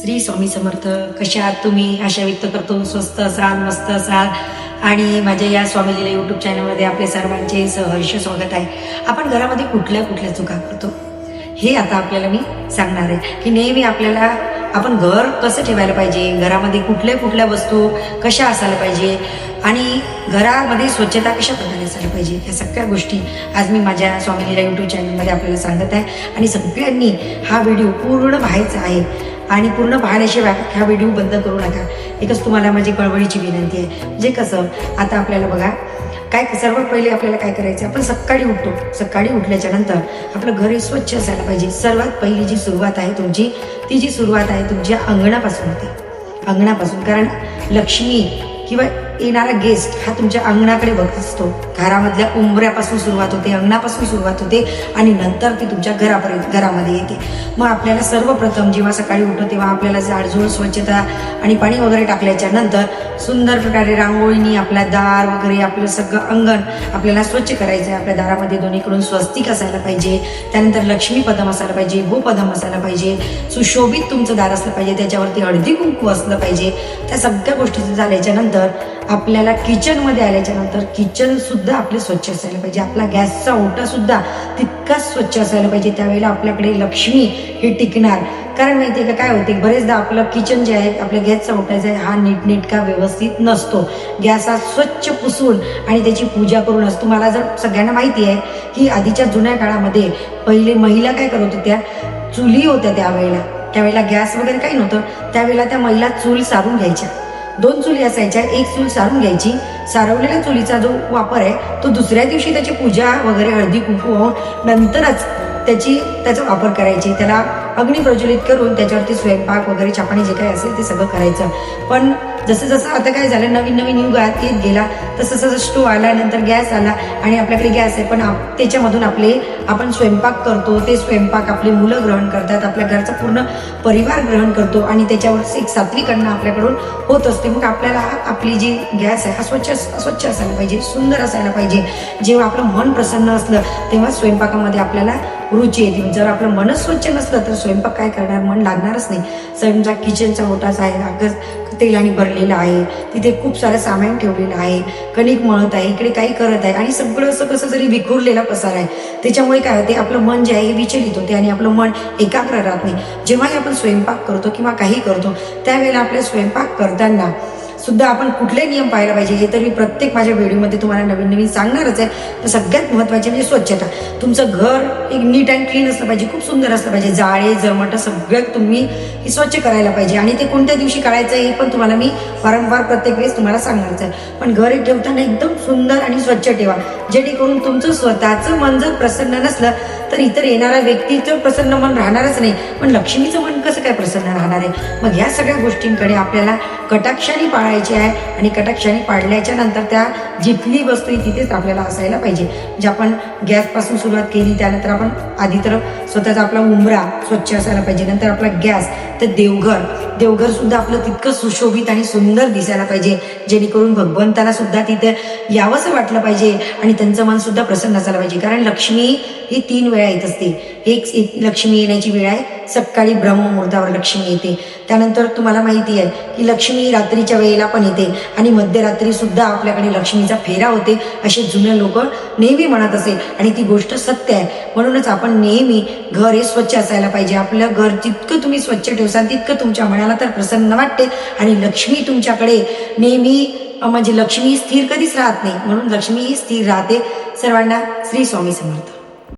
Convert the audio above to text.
श्री स्वामी समर्थ कशा आहात तुम्ही? आशा व्यक्त करतो स्वस्त असाल मस्त असाल आणि माझ्या या स्वामीलीला यूट्यूब चॅनलमध्ये आपले सर्वांचे सहर्ष स्वागत आहे. आपण घरामध्ये कुठल्या कुठल्या चुका करतो? हे आता आपल्याला मी सांगणार आहे की नेहमी आपल्याला आपण घर कसं ठेवायला पाहिजे? घरामध्ये कुठल्या कुठल्या वस्तू कशा असायला पाहिजे? आणि घरामध्ये स्वच्छता कशा प्रकारे असायला पाहिजे? या सगळ्या गोष्टी आज मी माझ्या स्वामीलीला यूट्यूब चॅनलमध्ये आपल्याला सांगत आहे. आणि सगळ्यांनी हा व्हिडिओ पूर्ण पाहायचा आहे. आणि पूर्ण पाहण्याशिवाय हा व्हिडिओ बंद करू नका. एकच तुम्हाला माझी कळवळीची विनंती आहे. म्हणजे कसं आता आपल्याला बघा काय सर्वात पहिले आपल्याला काय करायचं आपण सकाळी उठतो. सकाळी उठल्याच्या नंतर आपलं घर हे स्वच्छ असायला पाहिजे. सर्वात पहिली जी सुरुवात आहे तुमची ती जी सुरुवात आहे तुमच्या अंगणापासून होते. अंगणापासून कारण लक्ष्मी किंवा येणारा गेस्ट हा तुमच्या अंगणाकडे बघत असतो. घरामधल्या उंबऱ्यापासून सुरुवात होते अंगणापासून सुरुवात होते आणि नंतर ती तुमच्या घरापर्यंत घरामध्ये येते. मग आपल्याला सर्वप्रथम जेव्हा सकाळी उठतो तेव्हा आपल्याला झाडझूड स्वच्छता आणि पाणी वगैरे टाकल्याच्या नंतर सुंदर प्रकारे रांगोळीनी आपल्या दार वगैरे आपलं सगळं अंगण आपल्याला स्वच्छ करायचं आहे आपल्या दारामध्ये दोन्हीकडून स्वस्तिक असायला पाहिजे. त्यानंतर लक्ष्मी पदम असायला पाहिजे गोपदम असायला पाहिजे. सुशोभित तुमचं दार असलं पाहिजे त्याच्यावरती हळदी कुंकू असलं पाहिजे. त्या सगळ्या गोष्टी झाल्याच्यानंतर आपल्याला किचनमध्ये आल्याच्यानंतर आपले स्वच्छ असायला पाहिजे. आपला गॅसचा ओटासुद्धा तितकाच स्वच्छ असायला पाहिजे. त्यावेळेला आपल्याकडे लक्ष्मी हे टिकणार. कारण माहितीये का काय होते? बरेचदा आपलं किचन जे आहे आपल्या गॅसचा ओटायचा आहे हा नीटनेटका व्यवस्थित नसतो. गॅस हा स्वच्छ पुसून आणि त्याची पूजा करून असतो. तुम्हाला जर सगळ्यांना माहिती आहे की आधीच्या जुन्या काळामध्ये पहिले महिला काय करत होत्या? चुली होत्या त्यावेळेला. त्यावेळेला गॅस वगैरे काही नव्हतं. त्यावेळेला त्या महिला चूल सारून घ्यायच्या. दोन चुली असायच्या एक चूल सारून घ्यायची. सारवलेल्या चुलीचा जो वापर आहे तो दुसऱ्या दिवशी त्याची पूजा वगैरे हळदी कुंकू होऊन नंतरच त्याची त्याचा वापर करायची. त्याला अग्नी प्रज्वलित करून त्याच्यावरती स्वयंपाक वगैरे छापाणी जे काही असेल ते सगळं करायचं. पण जसं जसं आता काय झालं नवीन नवीन युग आत येत गेला तसं तसं स्टो आला नंतर गॅस आला आणि आपल्याकडे गॅस आहे पण आप त्याच्यामधून आपले आपण स्वयंपाक करतो ते स्वयंपाक आपले मुलं ग्रहण करतात आपल्या घरचा पूर्ण परिवार ग्रहण करतो आणि त्याच्यावर एक सात्विकांना आपल्याकडून होत असते. मग आपल्याला हा- आपली जी गॅस आहे हा स्वच्छ स्वच्छ असायला पाहिजे सुंदर असायला पाहिजे. जेव्हा आपलं मन प्रसन्न असलं तेव्हा स्वयंपाकामध्ये आपल्याला रुची येते जर आपलं मनच स्वच्छ नसलं तर स्वयंपाक काय करणार? मन लागणारच नाही. स्वयंपाक किचनचा मोठाच आहे अगं तेलाने भरलेला आहे तिथे खूप सारं सामान ठेवलेलं आहे कणिक मळत आहे इकडे काही करत आहे आणि सगळं असं कसं जरी विखुरलेला पसार आहे त्याच्यामुळे काय होते? आपलं मन जे आहे हे विचलित होते आणि आपलं मन एकाग्र राहत नाही. जेव्हाही आपण स्वयंपाक करतो किंवा काही करतो त्यावेळेला आपल्या स्वयंपाक करताना सुद्धा आपण कुठले नियम पाहायला पाहिजे हे तर मी प्रत्येक माझ्या व्हिडिओमध्ये तुम्हाला नवीन नवीन सांगणारच आहे. तर सगळ्यात महत्त्वाचे म्हणजे स्वच्छता. तुमचं घर एक नीट अँड क्लीन असलं पाहिजे खूप सुंदर असलं पाहिजे. जाळे जमट सगळं तुम्ही हे स्वच्छ करायला पाहिजे. आणि ते कोणत्या दिवशी काढायचं हे पण तुम्हाला मी वारंवार प्रत्येक वेळेस तुम्हाला सांगणारच आहे. पण घर ठेवताना एकदम सुंदर आणि स्वच्छ ठेवा. जेणेकरून तुमचं स्वतःचं मन जर प्रसन्न नसलं तर इतर येणाऱ्या व्यक्तीचं प्रसन्न मन राहणारच नाही. पण लक्ष्मीचं मन कसं काय प्रसन्न राहणार आहे? मग ह्या सगळ्या गोष्टींकडे आपल्याला कटाक्षाने पाळायची आहे आणि कटाक्षाने पाळल्याच्या नंतर त्या जिथली वस्तू आहे तिथेच आपल्याला असायला पाहिजे. म्हणजे आपण गॅसपासून सुरुवात केली त्यानंतर आपण आधी तर स्वतःचा आपला उंबरा स्वच्छ असायला पाहिजे नंतर आपला गॅस तर देवघर. देवघर सुद्धा आपलं तितकं सुशोभित आणि सुंदर दिसायला पाहिजे. जेणेकरून भगवंताला सुद्धा तिथे यावंसं वाटलं पाहिजे आणि त्यांचं मन सुद्धा प्रसन्न असायला पाहिजे. कारण लक्ष्मी ही तीन वेळा येत असते. एक लक्ष्मी येण्याची वेळ आहे. सकाळी ब्रह्ममुहूर्तावर लक्ष्मी येते. त्यानंतर तुम्हाला माहिती आहे की लक्ष्मी रात्रीच्या वेळेला पण येते आणि मध्यरात्रीसुद्धा आपल्याकडे लक्ष्मीचा फेरा होते असे जुने लोक नेहमी म्हणत असेल आणि ती गोष्ट सत्य आहे. म्हणूनच आपण नेहमी घर हे स्वच्छ असायला पाहिजे. आपलं घर जितकं तुम्ही स्वच्छ ठेवसाल तितकं तुमच्या मनाला तर प्रसन्न वाटते. आणि लक्ष्मी तुमच्याकडे नेहमी म्हणजे लक्ष्मी स्थिर कधीच राहत नाही. म्हणून लक्ष्मी ही स्थिर राहते सर्वांना श्री स्वामी समर्थ.